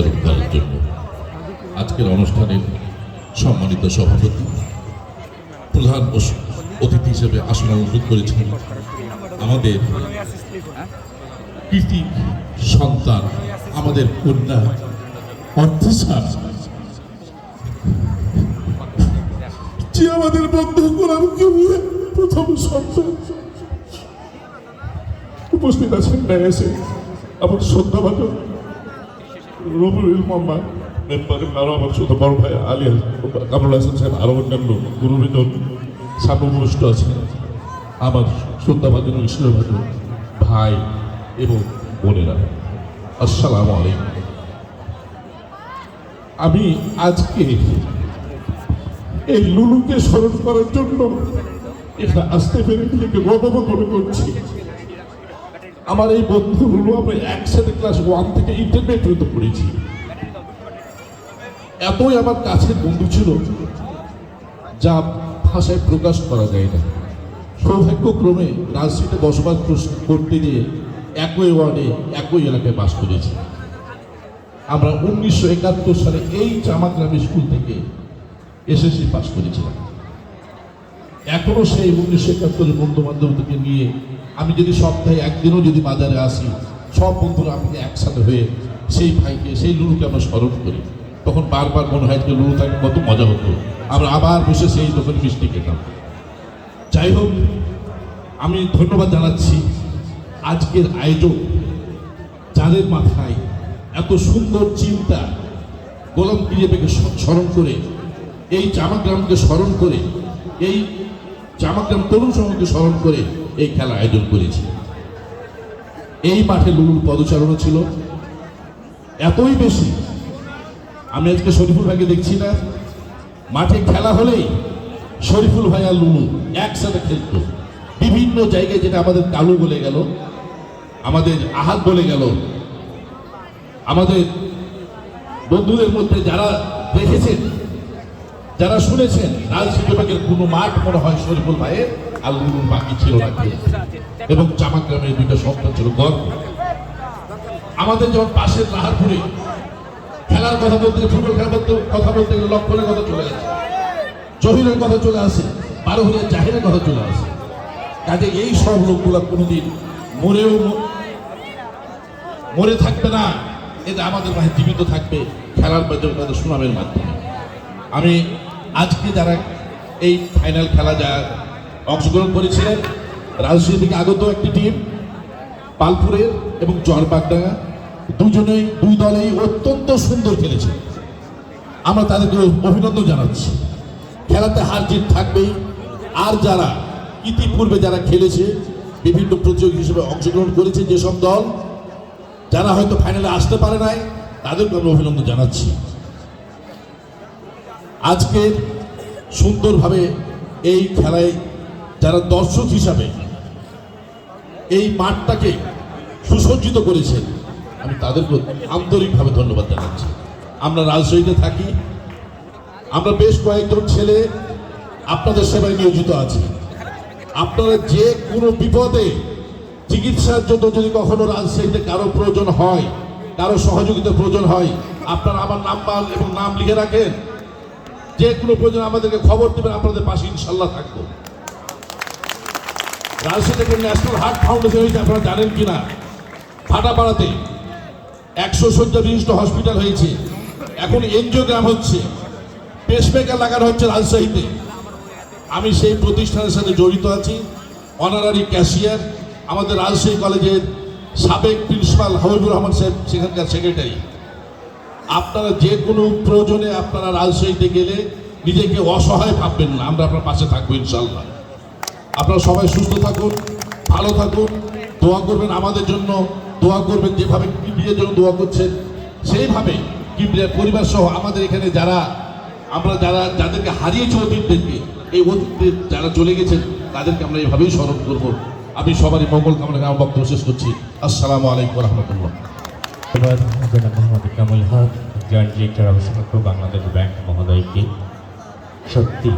বিতরণ করার জন্য আজকের অনুষ্ঠানের সম্মানিত সভাপতি, প্রধান অতিথি হিসেবে আসন অলঙ্কৃত করেছেন আমাদের কৃতি সন্তান, আমাদের কন্যা অর্থসা যে আমাদের বন্ধ করার প্রথম সন্তান। উপস্থিত আছেন এসে আমার শ্রদ্ধাবাদ রবুল মোহাম্মদ মেম্বার আরও আমার ছোট বড় ভাই আলী কামরুল হাসান সাহেব আরও অন্যান্য গুরুবিদন সামগ্রষ্ট আছেন আমার শ্রদ্ধা শ্রদ্ধাভাজন ঈশ্বরভাজন ভাই এবং বোনেরা, আসসালামু আলাইকুম। আমি আজকে এই লুলুকে স্মরণ করার জন্য এখানে আসতে পেরে নিজেকে গর্ববোধ মনে করছি। আমার এই বন্ধুগুলো আমরা একসাথে ক্লাস ওয়ান থেকে ইন্টারমিডিয়েট পর্যন্ত পড়েছি। এতই আমার কাছের বন্ধু ছিল যা ভাষায় প্রকাশ করা যায় না। সৌভাগ্যক্রমে রাজশাহীতে বসবাস কর- করতে গিয়ে একই ওয়ার্ডে একই এলাকায় বাস করেছি। আমরা উনিশশো একাত্তর সালে এই চামাগ্রাম স্কুল থেকে এসএসসি পাস করেছিলাম। এখনও সেই উনিশশো একাত্তরের বন্ধু বান্ধব থেকে নিয়ে আমি যদি সপ্তাহে একদিনও যদি বাজারে আসি, সব বন্ধুরা আমাকে একসাথে হয়ে সেই ভাইকে, সেই লুলুকে আমরা স্মরণ করি। তখন বারবার মনে হয় যে লুলু থাকে কত মজা হতো। আমরা আবার বসে সেই দোকানে মিষ্টি খেতাম। যাই হোক, আমি ধন্যবাদ জানাচ্ছি আজকের আয়োজক, যাদের মাথায় এত সুন্দর চিন্তা, গোলাম পিরিয়াকে স্মরণ করে, এই চামাগ্রামকে স্মরণ করে, এই চামাগ্রাম তরুণ সমাজকে স্মরণ করে এই খেলা আয়োজন করেছি। এই মাঠে লুলুর পদচারণা ছিল। এতই বেশি, আমি আজকে শরীফুল ভাইকে দেখছি না। মাঠে খেলা হলেই শরীফুল ভাই আর লুলু একসাথে খেলতো। বিভিন্ন জায়গায় যেটা আমাদের কালু বলে গেল, আমাদের আহাত বলে গেল। আমাদের বন্ধুদের মধ্যে যারা দেখেছেন যারা শুনেছেন, রাজশাহী বিভাগের কোনো মাঠ মনে হয় শরীফুল ভাইয়ের? আর লুলুর বাকি ছিল না। এবং চামাগ্রামের দুইটা সন্তান ছিল গর্ব। আমাদের যখন পাশের লাহারপুরে খেলার কথা বলতে ফুটবল খেলা বলতে কথা বলতে গেলে লক্ষণের কথা চলে গেছে জহিরের কথা চলে আসে বারো হলে জাহিরের কথা চলে আসে। কাজে এই সব লোকগুলা কোনোদিন মরেও মরে থাকবে না। এটা আমাদের মাঝে জীবিত থাকবে খেলার মাধ্যমে তাদের সুনামের মাধ্যমে। আমি আজকে যারা এই ফাইনাল খেলা যা অংশগ্রহণ করেছিলেন, রাজশাহী থেকে আগত একটি টিম পালপুরের এবং চরবাগডাঙ্গা দুজনেই, দুই দলেই অত্যন্ত সুন্দর খেলেছে। আমরা তাদেরকে অভিনন্দন জানাচ্ছি। খেলাতে হার জিত থাকবেই। আর যারা ইতিপূর্বে যারা খেলেছে, বিভিন্ন প্রতিযোগী হিসেবে অংশগ্রহণ করেছে যেসব দল, যারা হয়তো ফাইনালে আসতে পারে নাই, তাদেরকে আমরা অভিনন্দন জানাচ্ছি। আজকে সুন্দরভাবে এই খেলায় যারা দর্শক হিসাবে এই মাঠটাকে সুসজ্জিত করেছেন, আমি তাদেরকে আন্তরিকভাবে ধন্যবাদ জানাচ্ছি। আমরা রাজশাহীতে থাকি, আমরা বেশ কয়েকজন ছেলে আপনাদের সেবায় নিয়োজিত আছি। আপনারা যে কোনো বিপদে চিকিৎসার জন্য যদি কখনো রাজশাহীতে কারও প্রয়োজন হয়, কারও সহযোগিতার প্রয়োজন হয়, আপনারা আমার নাম্বার এবং নাম লিখে রাখেন। যে কোনো প্রয়োজন আমাদেরকে খবর দেবেন, আপনাদের পাশে ইনশাল্লাহ থাকব। রাজশাহীতে একটা ন্যাশনাল হার্ট ফাউন্ডেশন হয়েছে, আপনারা জানেন কিনা? ফাটাপাড়াতে একশো শয্যা বিশিষ্ট হসপিটাল হয়েছে। এখন এনজিওগ্রাম হচ্ছে পেসমেকার লাগানো হচ্ছে রাজশাহীতে। আমি সেই প্রতিষ্ঠানের সাথে জড়িত আছি অনারারি ক্যাশিয়ার আমাদের রাজশাহী কলেজের সাবেক প্রিন্সিপাল হাবিবুর রহমান সাহেব, সেখানকার সেক্রেটারি আপনারা যে কোনো প্রয়োজনে আপনারা রাজশাহীতে গেলে নিজেকে অসহায় ভাববেন না। আমরা আপনার পাশে থাকব ইনশাল্লাহ আপনারা সবাই সুস্থ থাকুন, ভালো থাকুন, দোয়া করবেন আমাদের জন্য, দোয়া করবেন যেভাবে কিবরিয়ার জন্য দোয়া করছেন সেইভাবে কিবরিয়ার পরিবার সহ আমাদের এখানে যারা, আমরা যারা, যাদেরকে হারিয়েছি অতীতদেরকে, এই অতীতের যারা চলে গেছেন, তাদেরকে আমরা এইভাবেই স্মরণ করব। আমি সবারই মঙ্গল কামনা আমার বক্তব্য শেষ করছি। আসসালামু আলাইকুম রহমতুল্লাহ। মোহাম্মদ হক জয়েন্ট ডিরেক্টর অবসরপ্রাপ্ত বাংলাদেশ ব্যাংক মহোদয়কে। সত্যি।